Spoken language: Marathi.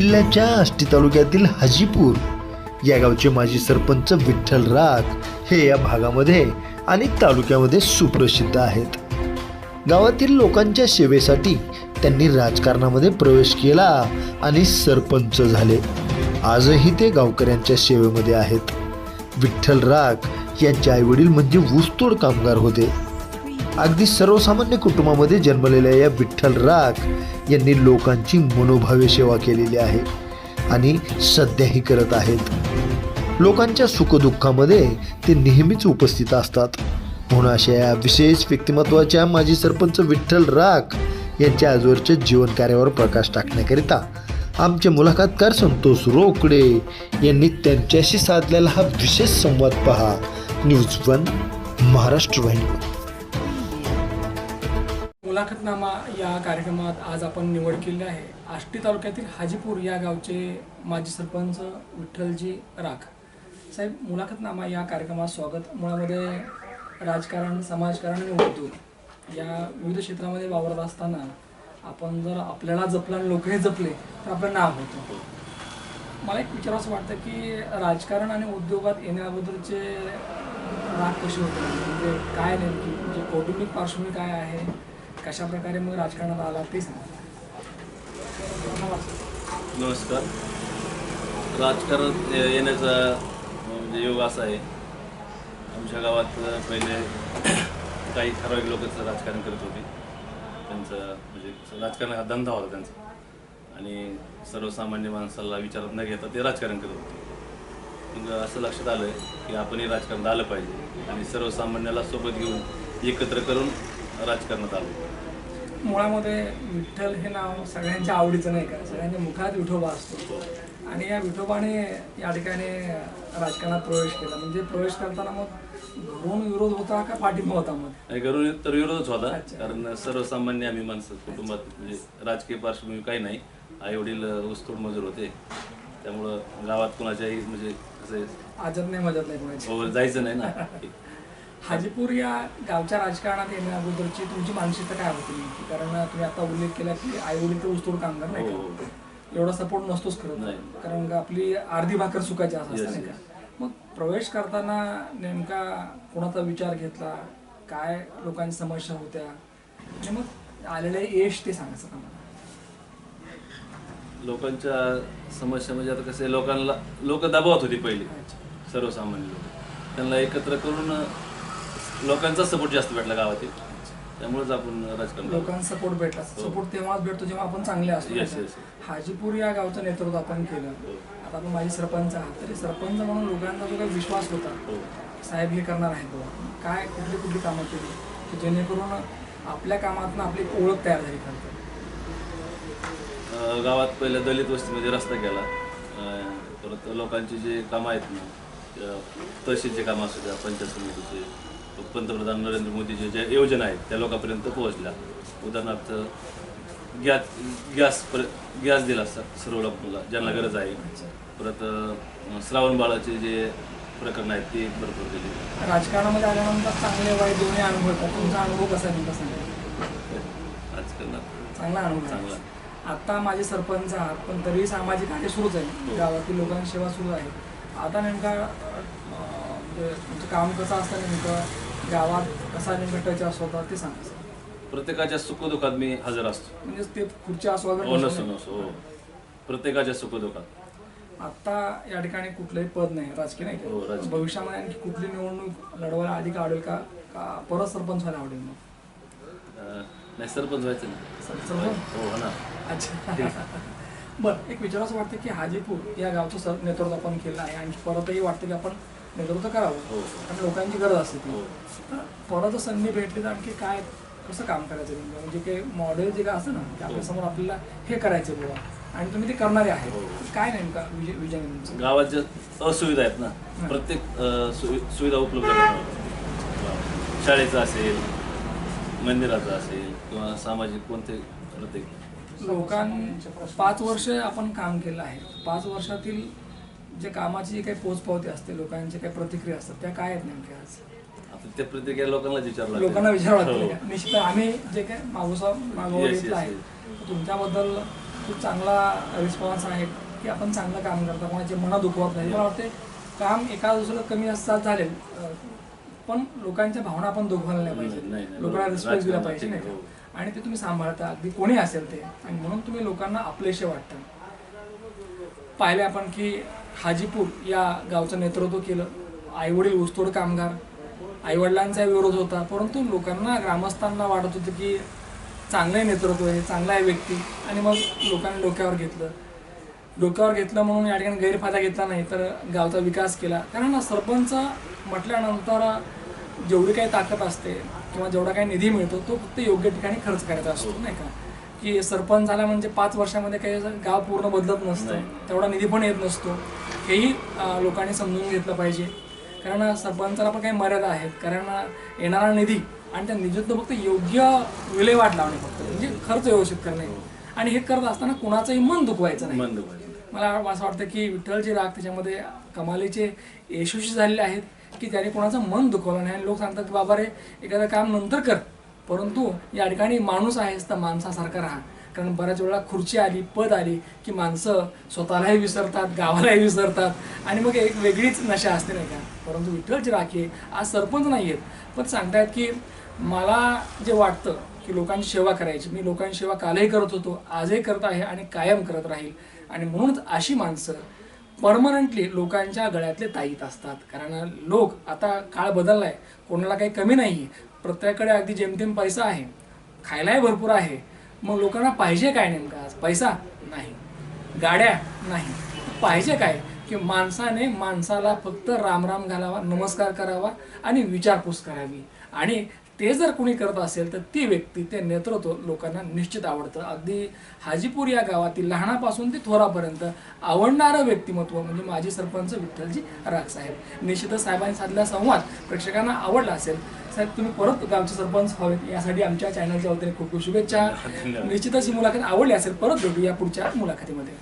जिल्ह्याच्या आष्टी तालुक्यातील हाजीपूर या गावचे माजी सरपंच विठ्ठल राग हे या भागामध्ये आणि तालुक्यामध्ये सुप्रसिद्ध आहेत. गावातील लोकांच्या सेवेसाठी त्यांनी राजकारणामध्ये प्रवेश केला आणि सरपंच झाले. आजही ते गावकऱ्यांच्या सेवेमध्ये आहेत. विठ्ठल राग यांचे आईवडील म्हणजे ऊसतोड कामगार होते. अगदी सर्वसामान्य कुटुंबामध्ये जन्मलेल्या या विठ्ठल राग यांनी लोकांची मनोभावे सेवा केलेली आहे आणि सध्याही करत आहेत. लोकांच्या सुखदुःखामध्ये ते नेहमीच उपस्थित असतात. म्हणून अशा या विशेष व्यक्तिमत्वाच्या माजी सरपंच विठ्ठल राग यांच्या आजवरच्या जीवन कार्यावर प्रकाश टाकण्याकरिता आमचे मुलाखतकार संतोष रोकडे यांनी त्यांच्याशी साधलेला हा विशेष संवाद पहा. न्यूज वन महाराष्ट्र वाहिनी मुलाखतनामा या कार्यक्रमात आज आपण निवड केली आहे. आष्टी तालुक्यातील हाजीपूर या गावचे माजी सरपंच विठ्ठलजी राख. साहेब मुलाखतनामा या कार्यक्रमात स्वागत. मुळामध्ये राजकारण समाजकारण आणि उद्योग या विविध क्षेत्रामध्ये वावरत असताना आपण जर आपल्याला जपलं आणि लोकही जपले तर आपलं नाव होतं. मला एक विचारावं वाटतं की राजकारण आणि उद्योगात येण्याबद्दलचे राग कसे होते? म्हणजे काय नेमकी? म्हणजे कौटुंबिक पार्श्वभूमी काय आहे? कशा प्रकारे मग राजकारणात आला ते सांगा नमस्कार. राजकारणात ये- येण्याचा म्हणजे योग असा आहे. आमच्या गावात पहिले काही ठराविक लोकांचं राजकारण करत होते. त्यांचं म्हणजे राजकारण हा धंदा होता त्यांचा. आणि सर्वसामान्य माणसाला विचारात न घेता ते राजकारण करत होते. मग असं लक्षात आलं की आपणही राजकारणात आलं पाहिजे. आणि सर्वसामान्याला सोबत घेऊन एकत्र करून राजकारणात आलो. मुळामध्ये विठ्ठल हे नाव सगळ्यांच्या आवडीचं नाही का? सगळ्यांच्या मुखात विठोबा असतो. आणि या विठोबाने या ठिकाणी राजकारणात प्रवेश केला. म्हणजे प्रवेश करताना मग घरून विरोध होता का पाठिंबा होता मग? घरून तर विरोधच होता. कारण सर्वसामान्य आम्ही माणसं कुटुंबात म्हणजे राजकीय पार्श्वभूमी काही नाही. आई वडील ऊसतोड मजूर होते. त्यामुळं गावात कुणाच्याही म्हणजे असं आजत नाही मजत नाही over जायचं नाही ना. हाजीपूर या गावच्या राजकारणात येण्या अगोदरची तुमची मानसिकता काय होती नेमकी? कारण तुम्ही आता उल्लेख केला की आई वडील तर ऊसतोड कामगार नाही हो, का एवढा सपोर्ट नसतोच खरं. कारण का आपली अर्धी भाकर सुकायची असं असतं नाही का? मग प्रवेश करताना नेमका कोणाचा विचार घेतला? काय लोकांच्या समस्या होत्या? आणि मग आलेले यश ते सांगायचं का मला? लोकांच्या समस्या म्हणजे आता कसे लोकांना लोक दबावत होती पहिली. सर्वसामान्य लोक. त्यांना एकत्र करून लोकांचा सपोर्ट जास्त भेटला गावातील. त्यामुळेच आपण राजकारण लोकांचा सपोर्ट भेटला. सपोर्ट तेव्हाच भेटतो जेव्हा आपण चांगले असतो. Yes, yes? हाजीपूर या गावचं नेतृत्व आपण केलं. आता आपण माझी सरपंच आहात. तरी सरपंच म्हणून लोकांचा जो काही विश्वास होता हो. साहेब हे करणार आहेत बाबा काय कुठली कुठली कामं केली? की जेणेकरून आपल्या कामातून आपली एक ओळख तयार झाली खरं तर. अं, गावात पहिल्या दलित वस्तीमध्ये रस्ता केला. अं, परत लोकांची जे कामं आहेत ना तहसीलचे कामं असू द्या पंचायत समितीचे पंतप्रधान नरेंद्र मोदीचे ज्या योजना आहेत त्या लोकांपर्यंत पोहोचल्या. उदाहरणार्थ गॅस गॅस पर गॅस दिला सर्व लोकांना ज्यांना गरज आहे. परत श्रावण बाळाचे जे प्रकरण आहेत ते भरपूर दिले. राजकारणामध्ये आल्यानंतर चांगले वाईट दोन्ही अनुभव तुमचा अनुभव कसा राजकारणात चांगला अनुभव चांगला. आता माझे सरपंच आहात पण तरी सामाजिक कार्य सुरूच आहे. हो. गावातील लोकांची सेवा सुरू आहे. आता नेमका म्हणजे काम कसं असतं नेमकं? गावात कसा असतो होता ते सांगा सर. प्रत्येकाच्या सुखदुःखात मी हजर असतो. म्हणजे ते खुर्ची असो हो नसो हो. प्रत्येकाच्या सुखदुःखात. आता या ठिकाणी कुठलंही पद नाही राजकीय नाही. हो, का? राजकीय. भविष्यामध्ये आणखी कुठली निवडणूक लढवायला अधिक आवडेल का? का परत सरपंच व्हायला आवडेल मग? अं, नाही सरपंच व्हायचं ना सर- सरपंच? हो हो ना. अच्छा. बरं एक विचारायचं वाटतं की हाजीपूर या गावचं सर नेतृत्व आपण केलं आहे आणि परतही वाटतं की आपण नेतृत्व करावं हो. कारण लोकांची गरज असते ती. हो. तर परत संधी भेटली तर आणखी काय कसं काम करायचं म्हणजे काही मॉडेल जे काय असतं ना की आपल्यासमोर आपल्याला हे करायचं बुवा. आणि तुम्ही ते करणारे आहे हो. काय नेमका विजय विजय गावात ज्या असुविधा आहेत ना प्रत्येक सुविधा उपलब्ध करणं. शाळेचं असेल मंदिराचं असेल किंवा सामाजिक कोणते प्रत्येक. लोकां पाच वर्ष आपण काम केलं आहे. पाच वर्षातील जे कामाची जी काही पोचपावती असते लोकांची काही प्रतिक्रिया असतात त्या काय आहेत नेमक्या आज आता त्या प्रतिक्रिया लोकांनाच विचारलं. लोकांना विचारावं हो. लागतं? निश्चित आम्ही जे काही मागोसा मागोवा Yes, घेतला आहे. तुमच्याबद्दल खूप चांगला रिस्पॉन्स आहे की आपण चांगलं काम करता कोणाचे मनं दुखवत नाही मला वाटते काम एका दुसरं कमी असतात झाले अं, पण लोकांच्या भावना आपण दुखवायला नाही नाही, पाहिजे नाही. लोकांना रिस्पेक्ट दिला पाहिजे नाही हो. आणि ते तुम्ही सांभाळता अगदी कोणी असेल ते आणि म्हणून तुम्ही लोकांना आपलेसे वाटता पाहिले आपण की हाजीपूर या गावचं नेतृत्व केलं. आईवडील ऊसतोड कामगार आईवडिलांचा विरोध होता. परंतु लोकांना ग्रामस्थांना वाटत होतं की चांगलं नेतृत्व आहे चांगला आहे व्यक्ती. आणि मग लोकांनी डोक्यावर घेतलं. डोक्यावर घेतलं म्हणून या ठिकाणी गैरफायदा घेतला नाही तर गावचा विकास केला. कारण ना सरपंच म्हटल्यानंतर जेवढी काही ताकद असते किंवा जेवढा काही निधी मिळतो तो फक्त योग्य ठिकाणी खर्च करायचा असतो नाही का? की सरपंच झाला म्हणजे पाच वर्षामध्ये काही गाव पूर्ण बदलत नसतं. तेवढा निधी पण येत नसतो. हेही लोकांनी समजून घेतलं पाहिजे. कारण सरपंचाला पण काही मर्यादा आहेत. कारण येणारा निधी आणि त्या निधीतनं फक्त योग्य विल्हेवाट लावणे फक्त. म्हणजे खर्च व्यवस्थित करणे. आणि हे करत असताना कुणाचंही मन दुखवायचं नाही. मंद पाहिजे मला असं वाटतं की विठ्ठलचे राग त्याच्यामध्ये कमालीचे यशस्वी झालेले आहेत की त्याने कोणाचं मन दुखवलं नाही. आणि लोक सांगतात की बाबा रे एखादं काम नंतर कर. परंतु या ठिकाणी माणूस आहेस तर माणसासारखा राहा. कारण बऱ्याच वेळा खुर्ची आली पद आली की माणसं स्वतःलाही विसरतात गावालाही विसरतात आणि मग एक वेगळीच नशा असते नाही का? परंतु विठ्ठलची राखी आज सरपंच नाही आहेत पण सांगतायत की मला जे वाटतं की लोकांची सेवा करायची मी लोकांची सेवा कालही करत होतो आजही करत आहे आणि कायम करत राहील. आणि म्हणूनच अशी माणसं परमनंटली लोकांच्या गळ्यातले ताईत असतात. कारण लोक आता काळ बदलला आहे कोणाला काही कमी नाही प्रत्येकाकडे अगदी जेमतेम पैसा आहे. खायलाही भरपूर आहे. मग लोकांना पाहिजे काय नेमकं आज? पैसा? नाही. गाड्या? नाही. पाहिजे काय? की माणसाने माणसाला फक्त रामराम घालावा नमस्कार करावा आणि विचारपूस करावी. आणि ते जर कोणी करत असेल तर ती व्यक्ती ते नेतृत्व लोकांना निश्चित आवडतं. अगदी हाजीपूर या गावातील लहानापासून ते थोरापर्यंत आवडणारं व्यक्तिमत्व म्हणजे माजी सरपंच विठ्ठलजी राग साहेब. निश्चितच साहेबांनी साधलेला संवाद प्रेक्षकांना आवडला असेल साहेब तुम्ही परत गावचे सरपंच व्हावेत यासाठी आमच्या चॅनलच्या वतीने खूप खूप शुभेच्छा. निश्चितच ही मुलाखत आवडली असेल परत भेटू या पुढच्या मुलाखतीमध्ये.